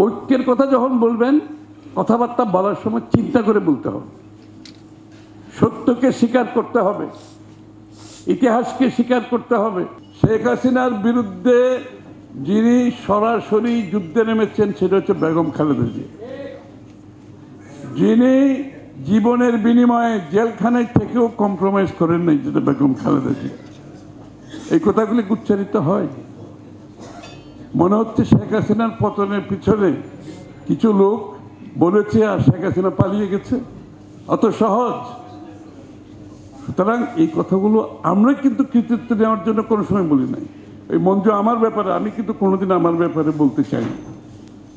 ঐক্যের কথা যখন বলবেন, কথাবার্তা বলার সময় চিন্তা করে বলতে হবে। সত্যকে স্বীকার করতে হবে। ইতিহাসকে স্বীকার করতে হবে। শেখ হাসিনার বিরুদ্ধে যিনি সরাসরি যুদ্ধে নেমেছেন, সেটা হচ্ছে বেগম খালেদা জিয়া। যিনি জীবনের বিনিময়ে জেলখানায় থেকেও কম্প্রোমাইজ করেন নাই, যেটা বেগম খালেদা জিয়া। এই কথাগুলি উচ্চারিত হয়। মনে হচ্ছে শেখ হাসিনার পতনের পিছনে কিছু লোক বলেছে আর শেখ হাসিনা পালিয়ে গেছে। অত সহজ। সুতরাং এই কথাগুলো আমরা কিন্তু কৃতিত্ব নেওয়ার জন্য কোনো সময় বলি নাই। এই মঞ্জু আমার ব্যাপারে, আমি কিন্তু কোনোদিন আমার ব্যাপারে বলতে চাই না।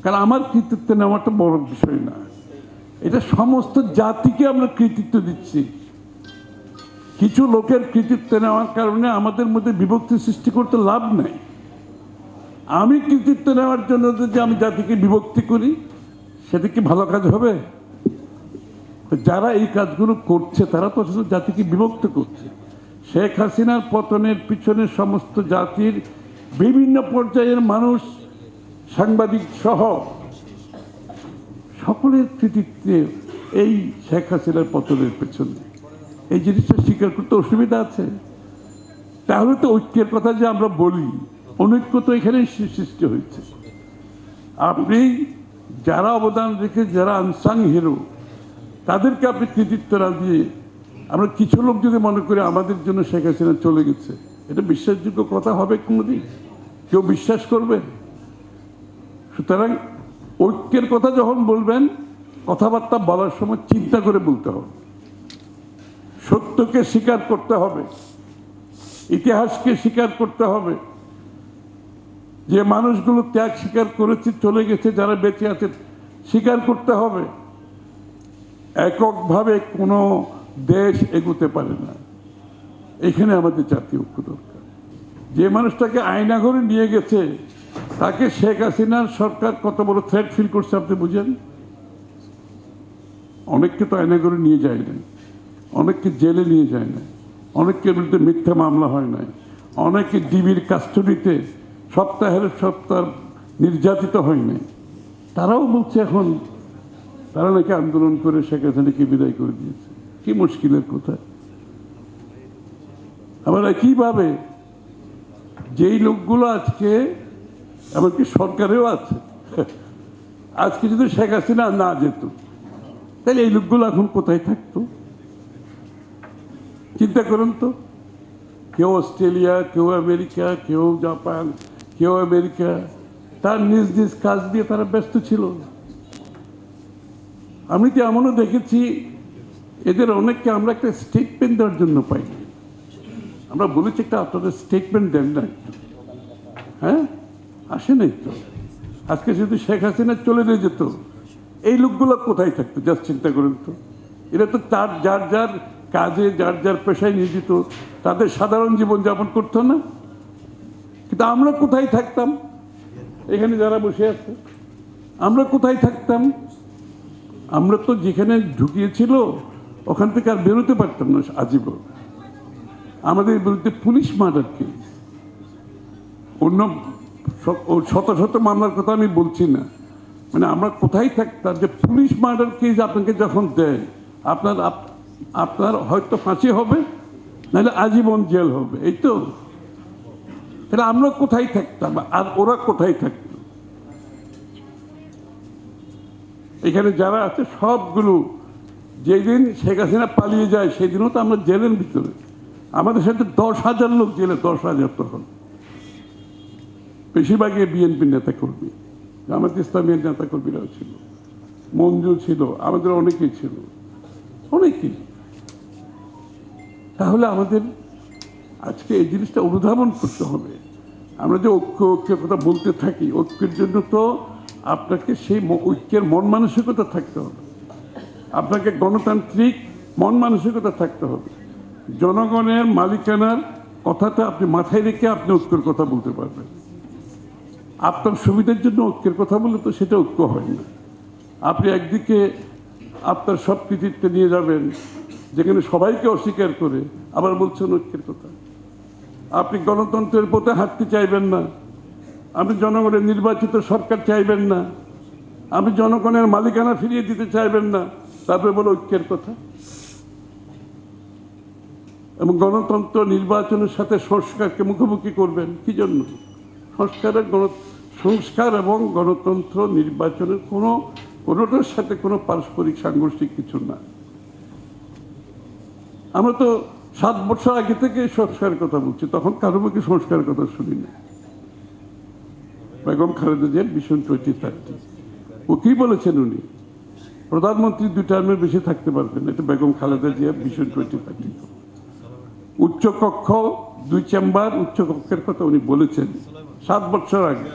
কারণ আমার কৃতিত্ব নেওয়াটা বড় বিষয় না। এটা সমস্ত জাতিকে আমরা কৃতিত্ব দিচ্ছি। কিছু লোকের কৃতিত্ব নেওয়ার কারণে আমাদের মধ্যে বিভক্তি সৃষ্টি করতে লাভ নাই। আমি কৃতিত্ব নেওয়ার জন্য যদি আমি জাতিকে বিভক্তি করি, সেটা কি ভালো কাজ হবে? যারা এই কাজগুলো করছে, তারা তো আসলে জাতিকে বিভক্ত করছে। শেখ হাসিনার পতনের পিছনে সমস্ত জাতির বিভিন্ন পর্যায়ের মানুষ, সাংবাদিক সহ সকলের কৃতিত্বে এই শেখ হাসিনার পতনের পেছনে। এই জিনিসটা স্বীকার করতে অসুবিধা আছে। তাহলে তো ঐক্যের কথা যে আমরা বলি অনৈক্য তো এখানেই সৃষ্টি হয়েছে। আপনি যারা অবদান রেখে যারা আনসাং হিরো তাদেরকে আপনি কৃতিত্ব দিয়ে আমরা কিছু লোক যদি মনে করি আমাদের জন্য শেখ হাসিনা চলে গেছে, এটা বিশ্বাসযোগ্য কথা হবে কোনোদিন? কেউ বিশ্বাস করবে? সুতরাং ঐক্যের কথা যখন বলবেন, কথাবার্তা বলার সময় চিন্তা করে বলতে হবে। সত্যকে স্বীকার করতে হবে। ইতিহাসকে স্বীকার করতে হবে। যে মানুষগুলো ত্যাগ স্বীকার করেছে, চলে গেছে, যারা বেঁচে আছে স্বীকার করতে হবে। এককভাবে কোনো দেশ এগোতে পারে না। এখানে আমাদের জাতীয় ঐক্য দরকার। যে মানুষটাকে আয়নাঘরে নিয়ে গেছে, তাকে শেখ হাসিনার সরকার কত বড় থ্রেট ফিল করছে আপনি বুঝেন? অনেককে তো আয়নাঘরে নিয়ে যায় না অনেককে জেলে নিয়ে যায় না অনেকের বিরুদ্ধে মিথ্যা মামলা হয় নাই, অনেকে ডিবির কাস্টডিতে সপ্তাহের সপ্তাহ নির্যাতিত হয় নাই তারাও বলছে এখন, তারা নাকি আন্দোলন করে শেখ হাসিনাকে বিদায় করে দিয়েছে। কি মুশকিলের কথা। আবার একইভাবে যেই লোকগুলো আজকে, এমনকি সরকারেও আছে, আজকে যদি শেখ হাসিনা না যেত, তাহলে এই লোকগুলো এখন কোথায় থাকতো? চিন্তা করুন তো। কেউ অস্ট্রেলিয়া, কেউ আমেরিকা, কেউ জাপান কেউ আমেরিকা, তার নিজ নিজ কাজ দিয়ে তারা ব্যস্ত ছিল। আমি কি এমনও দেখেছি, এদের অনেককে আমরা একটা স্টেটমেন্ট দেওয়ার জন্য পাই। আমরা বলেছি একটা, আপনাদের স্টেটমেন্ট দেন না হ্যাঁ? আসে নাই তো আজকে শুধু শেখ হাসিনা চলে নিয়ে যেত। এই লোকগুলো কোথায় থাকতো, জাস্ট চিন্তা করেন তো। এরা তো তার, যার যার কাজে, যার যার পেশায় নিয়োজিত, তাদের সাধারণ জীবনযাপন করতো না? কিন্তু আমরা কোথায় থাকতাম? এখানে যারা বসে আছে, আমরা কোথায় থাকতাম? আমরা তো যেখানে ঢুকিয়েছিল, ওখান থেকে আর বেরোতে পারতাম না আজীবন। আমাদের বিরুদ্ধে পুলিশ মার্ডার কেস। অন্য শত শত মামলার কথা আমি বলছি না। মানে আমরা কোথায় থাকতাম যে পুলিশ মার্ডার কেস আপনাকে যখন দেয়, আপনার, আপ- আপনার হয়তো ফাঁসি হবে, নাহলে আজীবন জেল হবে, এই তো? তাহলে আমরা কোথায় থাকতাম? আর ওরা কোথায় থাকতো? এখানে যারা আছে, সবগুলো যেদিন শেখ হাসিনা পালিয়ে যায়, সেদিনও তো আমরা জেলের ভিতরে। আমাদের সাথে দশ হাজার লোক জেলে, দশ হাজার তখন। বেশিরভাগই বিএনপির নেতা কর্মী জামাত ইসলামের নেতা কর্মীরাও ছিল। মঞ্জু ছিল, আমাদের অনেকেই ছিল। অনেকেই। তাহলে আমাদের আজকে এই জিনিসটা অনুধাবন করতে হবে। আমরা যে ঐক্য, ঐক্যের কথা বলতে থাকি, ঐক্যের জন্য তো আপনাকে সেই ঐক্যের মন মানসিকতা থাকতে হবে। আপনাকে গণতান্ত্রিক মন মানসিকতা থাকতে হবে। জনগণের মালিকানার কথাটা আপনি মাথায় রেখে আপনি ঐক্যের কথা বলতে পারবেন। আপনার সুবিধার জন্য ঐক্যের কথা বললে তো সেটা ঐক্য হয় না। আপনি একদিকে আপনার সব কৃতিত্ব নিয়ে যাবেন, যেখানে সবাইকে অস্বীকার করে আবার বলছেন ঐক্যের কথা। আপনি গণতন্ত্রের পথে হাঁটতে চাইবেন না। আপনি জনগণের নির্বাচিত সরকার চাইবেন না। আপনি জনগণের মালিকানা ফিরিয়ে দিতে চাইবেন না। তারপরে বলো ঐক্যের কথা। এবং গণতন্ত্র নির্বাচনের সাথে সংস্কারকে মুখোমুখি করবেন। কি জন্য? সংস্কারের গণ সংস্কার এবং গণতন্ত্র নির্বাচনের কোনো কোনোটার সাথে কোনো পারস্পরিক সাংঘর্ষিক কিছু না। আমরা তো সাত বছর আগে থেকে সংস্কারের কথা বলছি, তখন কারও মুখে সংস্কারের কথা শুনি না বেগম খালেদা জিয়ার ভীষণ থার্টি ও কি বলেছেন উনি? প্রধানমন্ত্রী দুই টার্মের বেশি থাকতে পারবেন, এটা বেগম খালেদা জিয়ার ভীষণ টোয়েন্টি থার্টি উচ্চকক্ষ দুই চেম্বার উচ্চকক্ষের কথা উনি বলেছেন সাত বছর আগে।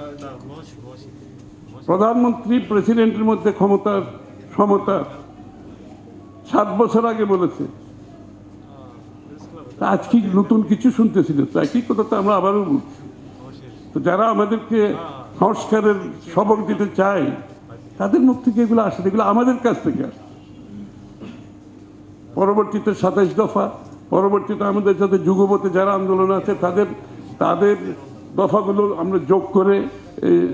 প্রধানমন্ত্রী প্রেসিডেন্টের মধ্যে ক্ষমতার সমতা সাত বছর আগে বলেছে আজকে নতুন কিছু শুনতেছিল তো একই কথা তো আমরা আবারও বলছি। তো যারা আমাদেরকে সংস্কারের সবক দিতে চায়, তাদের মুখ থেকে এগুলো আসে এগুলো আমাদের কাছ থেকে আসে। পরবর্তীতে সাতাইশ দফা, পরবর্তীতে আমাদের সাথে যুগপথে যারা আন্দোলন আছে, তাদের তাদের দফাগুলো আমরা যোগ করে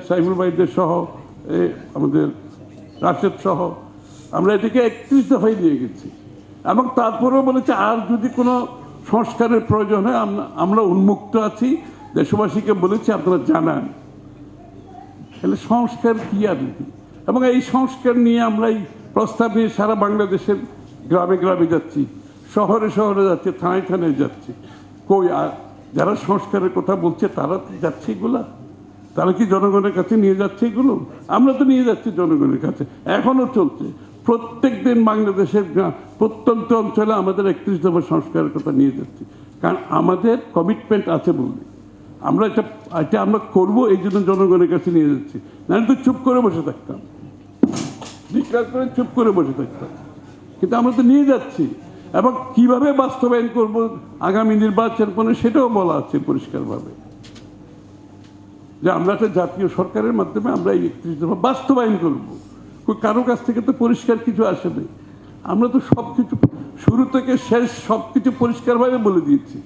সাইফুল ভাইদের সহ আমাদের রাশেদ সহ, আমরা এটিকে একত্রিশ দফায় নিয়ে গেছি। এবং তারপরেও বলেছে, আর যদি কোনো সংস্কারের প্রয়োজন হয় আমরা উন্মুক্ত আছি। দেশবাসীকে বলেছি, আপনারা জানান। তাহলে সংস্কার কি আর এবং এই সংস্কার নিয়ে আমরা এই প্রস্তাব নিয়ে সারা বাংলাদেশের গ্রামে গ্রামে যাচ্ছি, শহরে শহরে যাচ্ছে, থানায় থানায় যাচ্ছে। কই, আর যারা সংস্কারের কথা বলছে, তারা যাচ্ছে এগুলা? তারা কি জনগণের কাছে নিয়ে যাচ্ছে এগুলো? আমরা তো নিয়ে যাচ্ছি জনগণের কাছে। এখনও চলছে। প্রত্যেক দিন বাংলাদেশের প্রত্যন্ত অঞ্চলে আমাদের একত্রিশ দফা সংস্কারের কথা নিয়ে যাচ্ছি। কারণ আমাদের কমিটমেন্ট আছে বলে আমরা এটা এটা আমরা করব, এই জন্য জনগণের কাছে নিয়ে যাচ্ছি। নাহলে তো চুপ করে বসে থাকতাম। ডিক্লার করে চুপ করে বসে থাকতাম। কিন্তু আমরা তো নিয়ে যাচ্ছি। এবং কীভাবে বাস্তবায়ন করব আগামী নির্বাচন কোনো সেটাও বলা আছে পরিষ্কারভাবে। যে আমরা একটা জাতীয় সরকারের মাধ্যমে আমরা এই একত্রিশ দফা বাস্তবায়ন করব। কারও কাছ থেকে তো পরিষ্কার কিছু আসে নাই আমরা তো সব কিছু শুরু থেকে শেষ সব কিছু পরিষ্কারভাবে বলে দিয়েছি।